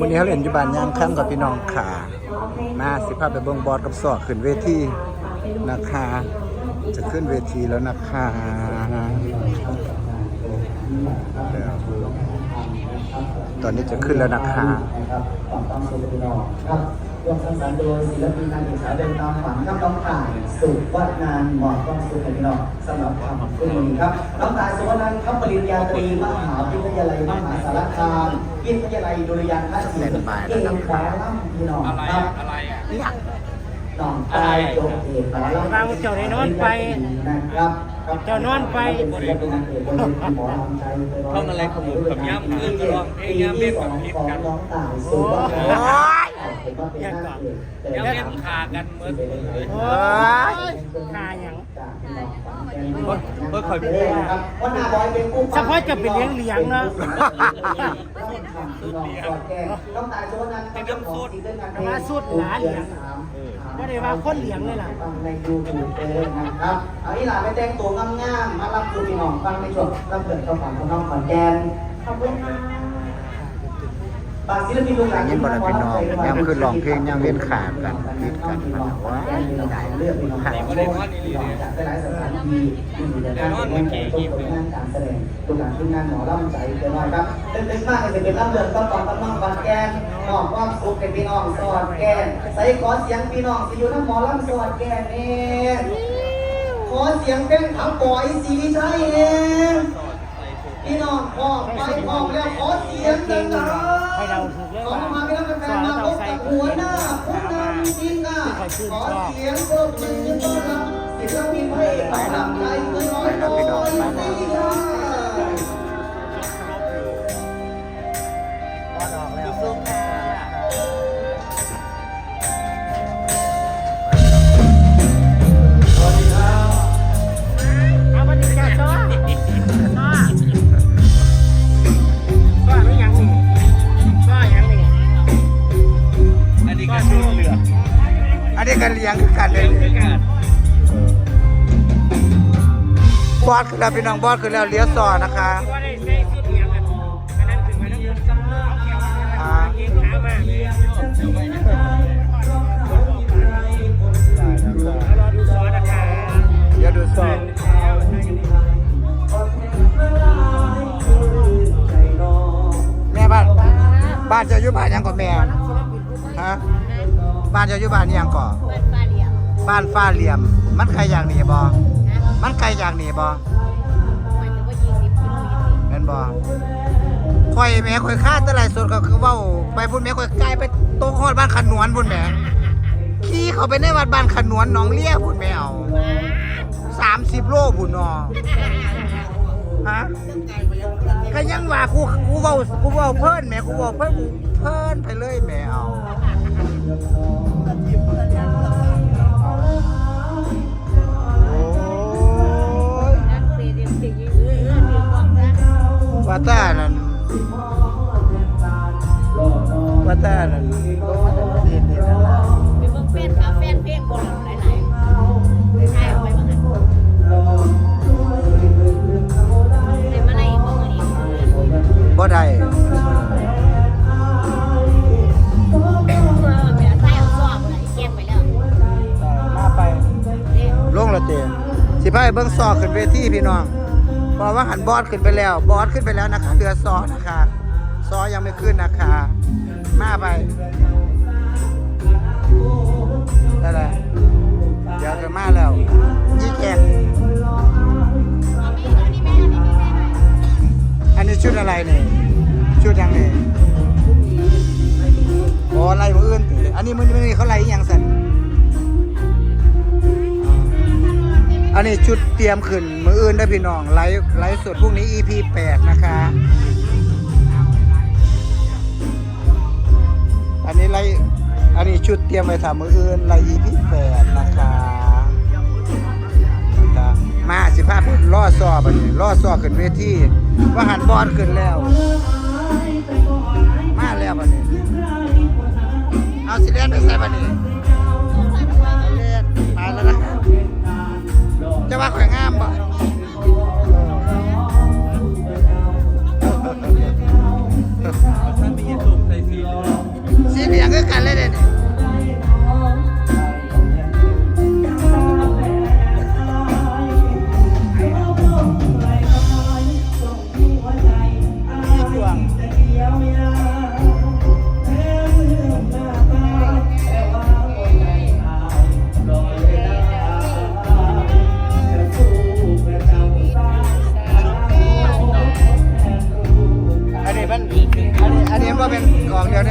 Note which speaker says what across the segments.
Speaker 1: วันนี้เขา
Speaker 2: เล่นอยู่บ้านย่างค่ำกับพี่น้องขามาสิภาพไปเบิ่งบอดกับสอกขึ้นเวทีนะคะ จะขึ้นเวทีแล้วนะคะเดี๋ยวตอนนี้จะขึ้นแล้วนะคะ
Speaker 3: รับฝั่งตามโซลนอครับร่วมสร้างสรรค์โดยศิลปินนางเอกสาวเดินตามฝันครับน้องต่ายสุวัฒนานหมอดความสุขให้พี่น้องสำหรับความคุณนี้ครับน้องต่ายสุวัฒนานครับปริญญาตรีมหาวิทยาลัยมหาสารคามวิทยาลัยดุริยางคศิลป์เอกหมอลำพี่น้องครับ
Speaker 4: อะไรอะ
Speaker 3: น้องตายจบเอกหมอลำ
Speaker 5: บางเจ้าได้นอนไป
Speaker 3: นะครับ
Speaker 5: เจ้านอนไป
Speaker 3: เป็นศิลปินนางเอกบนเวทีหมอลำใจไปร้
Speaker 4: ท่องอะไรขมุกขำย้ำขึ้นก็ร้องเพลงย้ำเล่นแบบผิดกัน
Speaker 3: น้องต่า ยสุวัฒนาน
Speaker 4: ย้ำเล่นขากันเหมือนเลย
Speaker 5: โอ้ยหาหยัง
Speaker 4: เมื่อคอย
Speaker 3: เออครับว่าหน้าบอยเป็นกู้
Speaker 5: เฉพาะจะเป็นเลี้ยงเลี้ยงเนาะ
Speaker 3: ต้องตายโซนั้นเป็นเจ้าของซิงเกิลการเพลง
Speaker 5: มาสุดหลานเลี้ยงบ่ได้ว่าคนเลี้ยงเลยล่ะ
Speaker 3: ฟังในยูทูบเองนะครับเอาอีหลานไปแต่งตัวงามๆมารับดูพี่น้องฟังในช่วงรับเกิดเข้าฝันของน้องขอนแก่น
Speaker 1: ขอบคุณค่ะ
Speaker 3: ฝากศิลปิ นลูกหลาน
Speaker 2: ยินบรพี่น้องย่ำขึ้นร้องเพลงย่ำเว้นขากันคิดกันมาว่า
Speaker 3: เลือกพี่น้องจากหลายสถานที่ที่มีแต่การแสดงผลงานการแสดงลูกหลานทีมงานหมอลำใจเกินร้อยครับเป็นเป็นมากเลยเป็นรับเลือกต้องตอนต้องน้องขอนแก่นมอบความสุขให้พี่น้องสอดแก่นใส่ขอเสียงพี่น้องสิอยู่น้ำหมอลำสอดแก่นนี่ขอเสียงเป็นขับปล่อยสีวิชัยเองพี่น้องพ่อไปพ่อแล้วขอเสียงดังๆ
Speaker 5: ให้ เราถูกเรื่อง
Speaker 3: ขอ
Speaker 5: ว่า
Speaker 3: มาเป็นแฟนมาพบกับหัวหน้าผู้นำจริงอะขอเสียงปรบมือต้อนรับศิลปินพระเอกตลางไทยเกินร้อยโลสีวิชัย
Speaker 5: ยง
Speaker 2: คือกันเลย
Speaker 4: กัน
Speaker 2: บอสขึ้นแล้วพี่น้องบอสขึ้นแล้วเลี้ยวซอนะคะ
Speaker 5: ว่าได้ใส่ชุดเลี้ยงกันอันนั้นคือมันต้องเอาแขวมา
Speaker 2: อ่า
Speaker 5: เก่งขามาแล้วรอดูซ้อนะคะ
Speaker 2: เดี๋ยวดูซอแม่บ้านบ้านจะอยู่บ้านยังก่อนแม่ฮะ บ้านจะอยู่บ้านนี่ยังก่อน
Speaker 1: เปิดฟ้าเหลี่ยม
Speaker 2: บ้านฟ้าเหลี่ยม มันไกลอย่างนี้บ่
Speaker 1: นะ
Speaker 2: มันไกลอย่างนี้บ่
Speaker 1: มันจะว่ายี่สิบกิโลยี่สิบ
Speaker 2: แม่นบ่ข่อยแม่ข่อยค่าแตะไหลสดก็คือเว้าไปพุ่นแม่ข่อยไกลไปตรงฮอดบ้านขนวนพุ่นแม่ขี่เข้าไปในวัดบ้านขนวนหนองเลี้ยพุ่นแม่เอา30โลพุ่นเนาะฮะก็ยังว่ากูกูเว้ากูเว้าเพิ่นแม่กูเว้าเพิ่นกูเพิ่นไปเลยแม่เอา
Speaker 1: นั่นมีเพิ่งเป็นขาแฟนเพลงบนหลายหลายใช่เอาไปบ้างอะแต่มาในบ้างอันนี้
Speaker 2: บ่ได้
Speaker 1: เออแบบใส่เอาซ้อมอะไรเก็บไปแล้ว
Speaker 2: มาไป
Speaker 1: เนี่ย
Speaker 2: ลงและเตสิพาไปเบิ่งซอขึ้นเวทีพี่น้องเพราะว่าหันบอสขึ้นไปแล้ว บอสขึ้นไปแล้วนะคะเหลือซอนะคะ ซอยังไม่ขึ้นนะคะมาไปได้เลยเดี๋ยวจะมาแล้วยี่แก่
Speaker 1: อันนี้
Speaker 2: ชุดอะไรเนี่ยชุดยังนี่โอ้ไล่มืออื่นติอันนี้มันไม่มีเขาไล่อย่างสันอันนี้ชุดเตรียมขึ้นมืออื่นได้พี่น้องไลฟ์ไลฟ์สดพรุ่งนี้ EP 8 นะคะ ชุดเตรียมไว้ทำมืออื่นไลฟ์ EP 8นะคะนะคะมาสิภาพเป็นล่อซอบันนี้ล่อซอขึ้นเวทีว่าหันบอลขึ้นแล้ว มาแล้วบันนี้เอาสิเล่นไปใส่บันนี้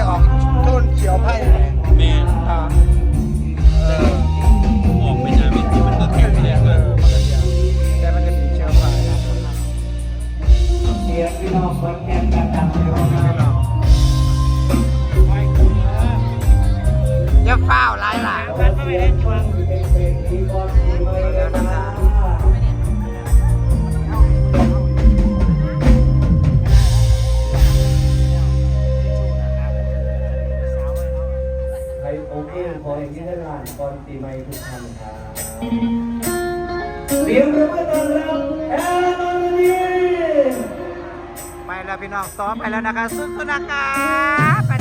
Speaker 2: ได้ออกต้นเขียวไผ่แม่อ่ออกไม่นาน
Speaker 4: ไม่กี่มันก็แข็งแ
Speaker 2: รงเแล้วการันตีเชื้อไฟเสียงพี่น้องคนแก่นกันดังเรื่อกอย่าเฝ้าหลายหลาย
Speaker 5: มันก็ไม่วน
Speaker 3: เป็นเป็นที่ก่อนที่ไม่ได้ ได้ล้านก่อนปีใหม่ทุกท่านครับเสียงประมือต้อนรับแอร์นอนนี
Speaker 2: ไปแล้วพี่น้องซ้อมไปแล้วนะคะสุดๆนะคะไป